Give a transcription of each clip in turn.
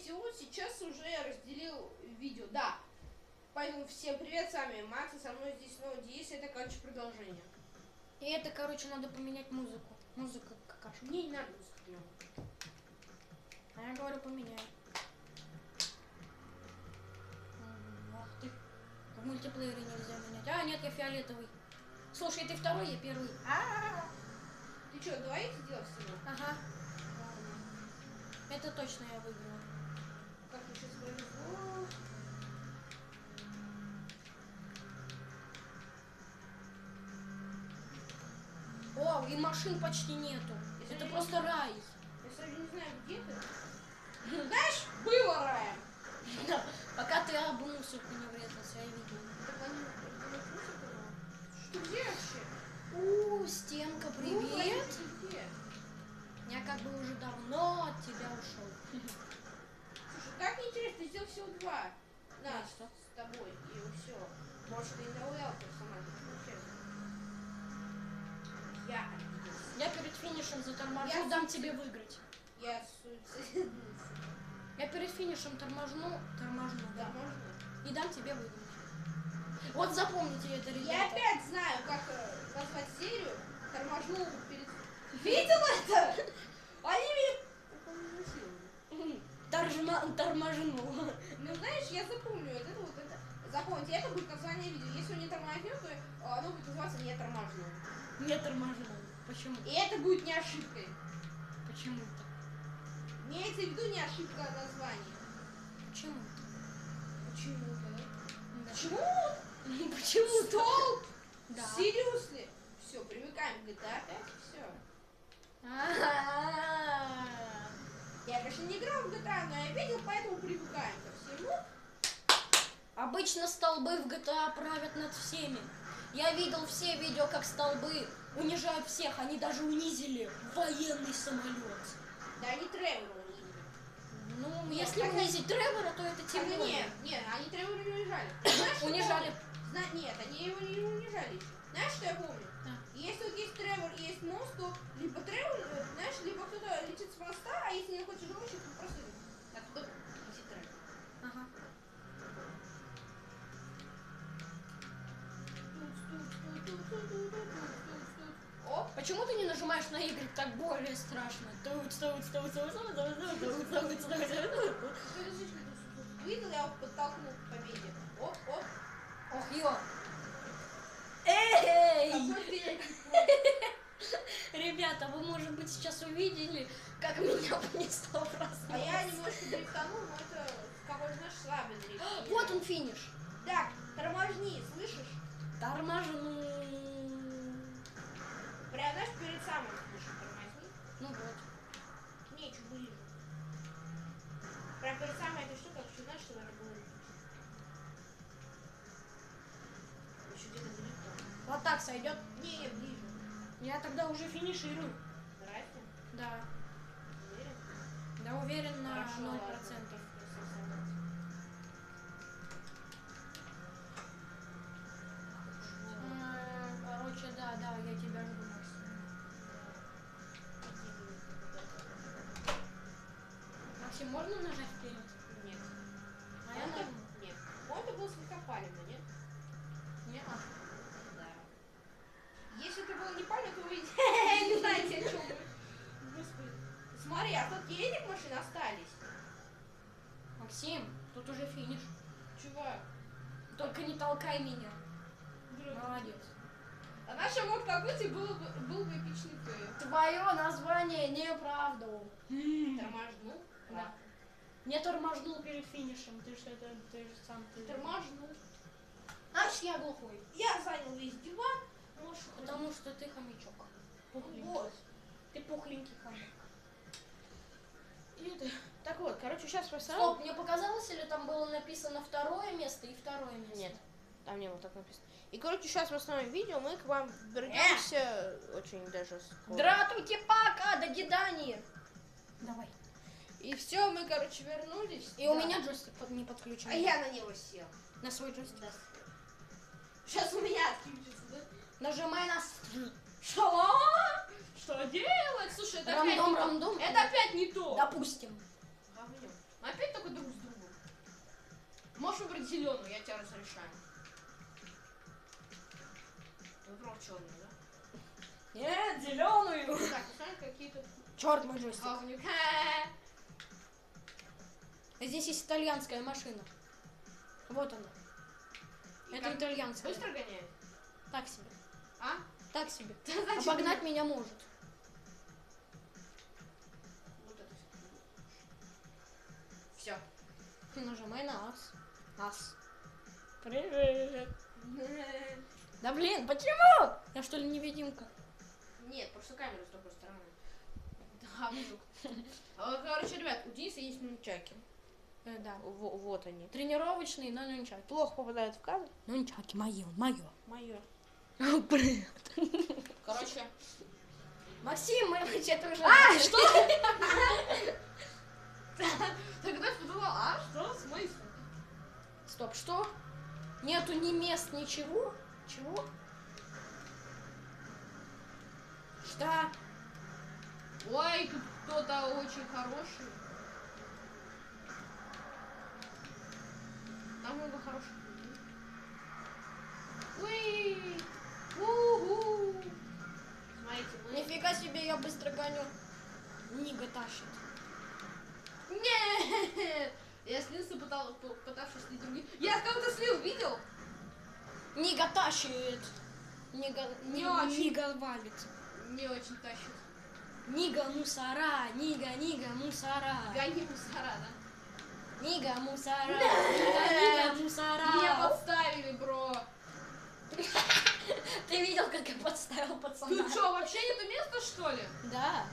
всего, сейчас уже я разделил видео. Да. Поэтому всем привет, с вами Макс, и со мной здесь снова Денис, это, короче, продолжение. И это, короче, надо поменять музыку. Музыка какаша. Мне не надо музыку. А я говорю, поменяй. Ах ты. В мультиплеере нельзя менять. А, нет, я фиолетовый. Слушай, ты второй, я первый. А, Ты что, двоих сделал всего? Ага, это точно я выиграла. Как мы сейчас повезло. О, и машин почти нету. Если Это не- просто рай. Я сразу не знаю, где ты. Знаешь, было раем. Да, Пока ты об мусорку не врезался, я видел. Так они они крутят его. Что, где вообще? У, стенка, Ну, привет. возьмите, где? Я как бы уже давно от тебя ушел. Слушай, так неинтересно, ты сделал всего два. Да, Нас что? с тобой, и все. Может, ты не уял персонаж, ну, честно. Я обиделся. Я перед финишем заторможу, Я дам тебе выиграть. Я суицидился. Я перед финишем торможну, торможну, Да, и дам тебе выиграть. Вот запомните это, Я ребята. опять знаю, как э, назвать серию. Торможнул перед... Видел это? Они меня... Торжма, торможну. Ну, знаешь, я запомню вот это вот это. Запомните, это будет название видео. Если он не тормознет, то э, оно будет называться не торможнул. Не торможну. Почему? И это будет не ошибкой. Почему-то. Имеется в виду не ошибка названия. Почему? Почему-то, да? Почему? Почему-то. Столб? Да. Seriously? Все, привыкаем к GTA 5, все. Я, конечно, не играл в GTA, но я видел, поэтому привыкаем ко всему. Обычно столбы в GTA правят над всеми. Я видел все видео, как столбы унижают всех. Они даже унизили военный самолет. Да они Тревора унизили. Ну, если хотя- унизить Тревора, то это тем более. Нет, нет, они Тревора не унижали. Знаешь, Унижали. Зна- Нет, они его не унижали. Знаешь, что я помню? Если вот есть Тревор и есть мост, то либо Тревор, э, знаешь, либо кто-то летит с моста, а если не хочешь живущих, то просто оттуда летит Тревор. Ага. Почему ты не нажимаешь на Y так более страшно? Видел, я подтолкнул к победе. Оп, оп. Ох, ё. Эй! Ребята, вы, может быть, сейчас увидели, как меня понесло просто. А я немножко дрифтанул, но это, как он, знаешь, слабый дрифт. Вот он финиш. Так, торможни, слышишь? Вот так сойдет. Не, не, ближе. Я тогда уже финиширую. Нравится? Да. Уверен? Да уверен на Хорошо, 0%. ладно. М, Короче, да, да, я тебя жду, Макс. Максим, можно нажать Максим, тут уже финиш. Чувак. Только не толкай меня. Молодец. А наш мог толкнуть и был бы, был бы эпичный фейл. Твое название неправда. Тормознул? Да. Не тормознул перед финишем. Ты же это, ты же сам ты. Тормознул. Значит, я глухой. Я занял весь диван. Можешь Потому что ты хомячок. Пухленький. Вот. Ты пухленький хомяк. И это- Так вот, короче, сейчас Стоп, мне показалось, или там было написано второе место и второе место? Нет. Там не было так написано. И, короче, сейчас в основном видео мы к вам вернемся очень даже скоро. Здравствуйте, пока, до гидания. Давай. И все, мы, короче, вернулись. И у меня джойстик под- не подключен. А я на него сел. На свой джойстик. Сейчас у меня отключится, да? Нажимай на... Что? Что делать? Слушай, это опять Рандом, не то. рандом. Это опять не то. Допустим. Говнё. Опять только друг с другом. Можешь выбрать зеленую, я тебя разрешаю. Выбрал черную, да? Нет, зеленую. Так, посмотри, какие тут Черт мой джойстик. говнюк. Здесь есть итальянская машина. Вот она. И Это как? итальянская. Быстро гоняет? Так себе. А? Так себе. Обогнать меня может. Все. Нажимай на ас. Ас. Привет. Да блин, почему? Я что ли невидимка? Нет, просто камера с другой стороны. Да, говнюк. А, Короче, ребят, у Дениса есть нунчаки. Э, да. Во- Вот они. Тренировочные, но нунчаки. Плохо попадают в кадр. Нунчаки, мое, мое. Мое. Блин. Короче, Максим, мы вообще-то уже... А, что? тогда я подумал, а что, смысл? Стоп, что? Нету ни мест, ничего? Чего? Что? Ой, кто-то очень хороший. Там много хороших людей. Уи! Смотрите, мы... Нифига себе, я быстро гоню. Нига тащит. Нет! Я слился, пытал, п- пытавшись слить других. Я кого-то слил, видел? Нига тащит. Нига, Не ни- очень. Нига валит. Не очень тащит. Нига мусора, Нига, Нига мусора. Гони мусора, да? Нига мусора. Нига, Нига мусора. Меня подставили, бро. Ты видел, как я подставил пацана? Тут что, вообще нету места, что ли? Да,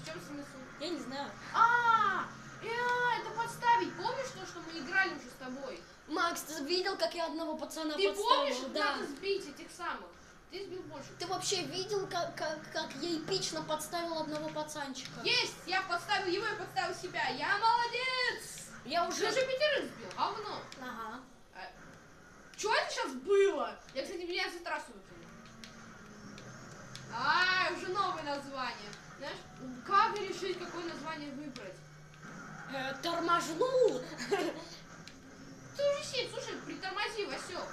В чем смысл? я не знаю. А, э, это подставить. Помнишь то, что мы играли уже с тобой? Макс, ты видел, как я одного пацана Ты подставил? помнишь, да. надо сбить этих самых? Ты сбил больше. Ты вообще видел, как, как, как я эпично подставил одного пацанчика? Есть! Я подставил его и подставил себя. Я молодец! Я Уже уже... же пятерых сбил. Говно. Ага. Что это сейчас было? Я, кстати, меня за трассу выкинул. А, уже новое название. Знаешь, как решить, какое название выбрать? Э, торможнул. Ты сеть, слушай, притормози, Васек.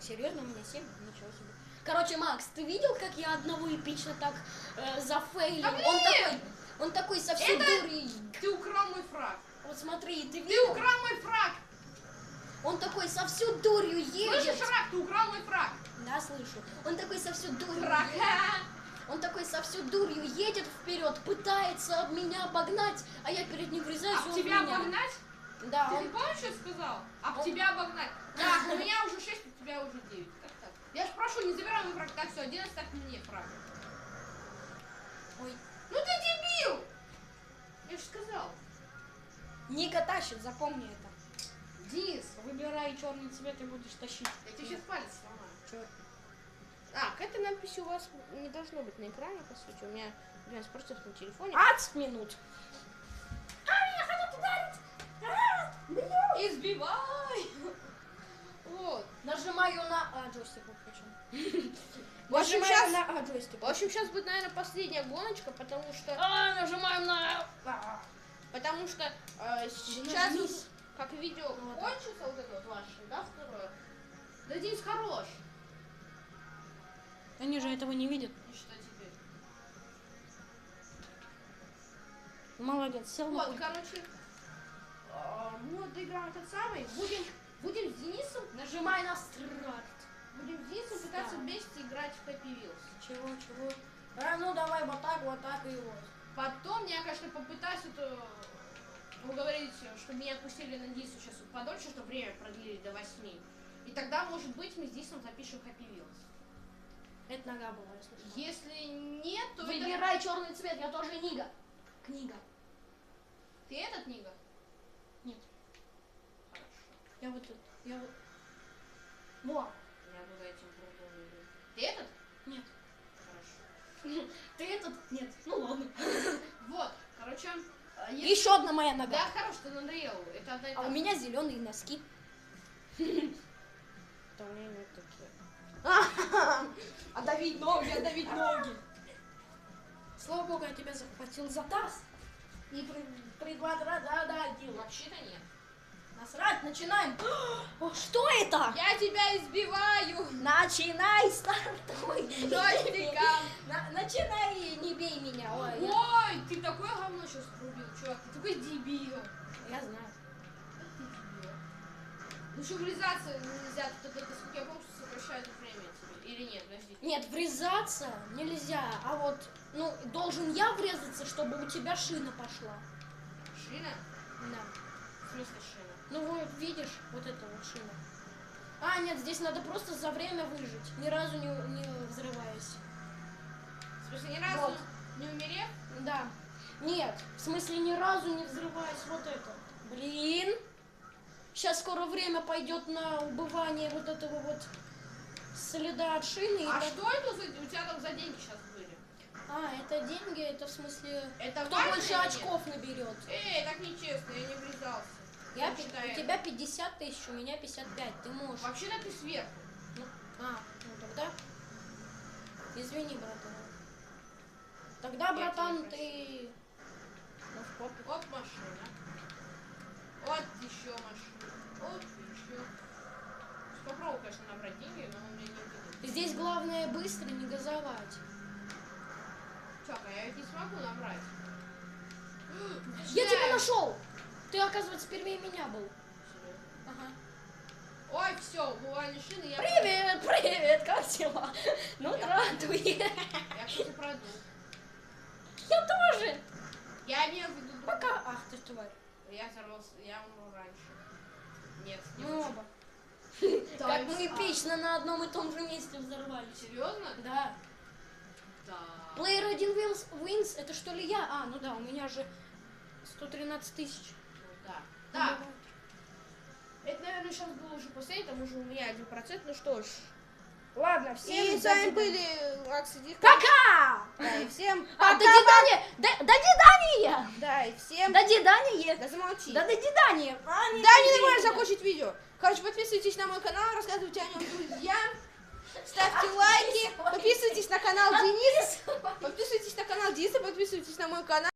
Серьезно, у меня 7? Ничего себе. Короче, Макс, ты видел, как я одного эпично так э, зафейлил? Да он такой, он такой со всей Это- дури. Ты украл мой фраг. Вот смотри, ты Ты видел? украл мой фраг. Он такой со всю дурью едет. Слышишь, фраг, ты украл мой фраг. Да, слышу. Он такой со всю дурью. Фраг. Он такой со всю дурью едет вперед, пытается меня обогнать, а я перед ним врезаюсь, А он тебя меня. обогнать? Да, Ты он что я сказал? А Он- тебя обогнать. Так, у меня уже 6, у тебя уже 9. Как так? Я ж прошу, не забирай мой фраг. Так, все, один оставь мне фраг. Ой. Ну ты дебил! Я же сказал. Ника тащит, запомни это. Денис, Выбирай черный цвет и будешь тащить. я тебе сейчас палец сломаю. Чё? А, к этой надписи у вас не должно быть на экране, по сути. У меня 12% на телефоне. 20 минут. Избивай! Вот. Нажимаю на А, джойстик выключен. В общем, сейчас... на А, джойстик. В общем, сейчас будет, наверное, последняя гоночка, потому что... А, нажимаю на А. Потому что э, сейчас, нажмись. как видео Вот так. кончится, вот это вот ваше, да, второе? Да Денис хорош. Они же этого не видят. И что теперь? Молодец, сел Вот, короче, мы отыграем этот самый. Будем, будем с Денисом, Нажимай на старт. будем с Денисом пытаться Старт. вместе играть в Happy Wheels. Чего, чего? А, ну давай вот так, вот так и вот. Потом я, конечно, попытаюсь это уговорить, чтобы меня отпустили на Дису сейчас подольше, чтобы время продлили до 8. И тогда, может быть, мы с Дисом запишем Happy Wheels. Это нога была, если что. Если нет, то это- Выбирай черный цвет, я тоже Нига. Книга. Ты этот, Нига? Нет. Хорошо. Я вот этот. Я вот. Во. Я буду этим играть. Ты этот? Нет. Хорошо. Ты этот? Нет. Ну ладно. Вот, короче, э, если- Еще одна моя нога. Да, хорош, ты надоел. Это одна А у меня зеленые носки. Да у меня нет таких. А давить ноги, а давить ноги. Слава богу, я тебя захватил за таз. И при- один. Вообще-то нет. Насрать, начинаем. О, что это? Я тебя избиваю! Начинай, стартуй. Дождиком! На- начинай, не бей меня. Ой, я, Ой, ты такое говно сейчас врубил, чувак. Ты такой дебил. я знаю. Ну еще врезаться нельзя, тут это, сколько я помню, что сокращает время тебе. Или нет, подожди. Нет, врезаться нельзя, а вот, ну, должен я врезаться, чтобы у тебя шина пошла. Шина? Да. В смысле шина? Ну вот, видишь, вот это вот шина. А, нет, здесь надо просто за время выжить, ни разу не, не взрываясь. В смысле, ни разу Вот. не умерев? Да. Нет, в смысле ни разу не взрываясь вот это. Блин. Сейчас скоро время пойдет на убывание вот этого вот следа от шины. А так- что это за, у тебя там за деньги сейчас были? А, это деньги, это в смысле... Это Кто больше нет? очков наберет? Эй, так нечестно, я не врезался. Я, Я считаю. у тебя 50 тысяч, у меня 55, ты можешь. Вообще-то ты сверху. А, ну тогда... Извини, братан. Тогда, Я братан, ты... Ну, в попе. Вот машина. Вот еще машина. Вот еще. Попробую, конечно, набрать деньги, но у меня не будет. Здесь главное быстро не газовать. Чувак, а я ведь не смогу набрать. Я тебя нашел! Ты, оказывается, первее меня был. Ага. Ой, все, убывали шины, я... Привет, привет, как дела? Ну, Я- радуй. Я кстати пройду. Я тоже. Я имел в виду... Пока. Ах ты тварь. Я взорвался, я умру раньше. Нет, не Мы хочу. оба. Как мы а. эпично на одном и том же месте взорвались. Серьезно? Да. Player 1 wins, wins, это что ли я? А, ну да, у меня же 113 тысяч. Ну Да. Да. Это, наверное, сейчас было уже последний, потому что у меня один процент. Ну что ж. Ладно, И с вами были Макс и Дик. Пока! Да, и всем А, до дидания! До, до дидания! Да, и всем... До дидания! Да замолчи. Да до дидания! А, Да, не дидания. нормально закончить видео. Короче, подписывайтесь на мой канал, рассказывайте о нем друзьям. Ставьте лайки, подписывайтесь на канал Дениса. Подписывайтесь на канал Дениса, подписывайтесь на мой канал.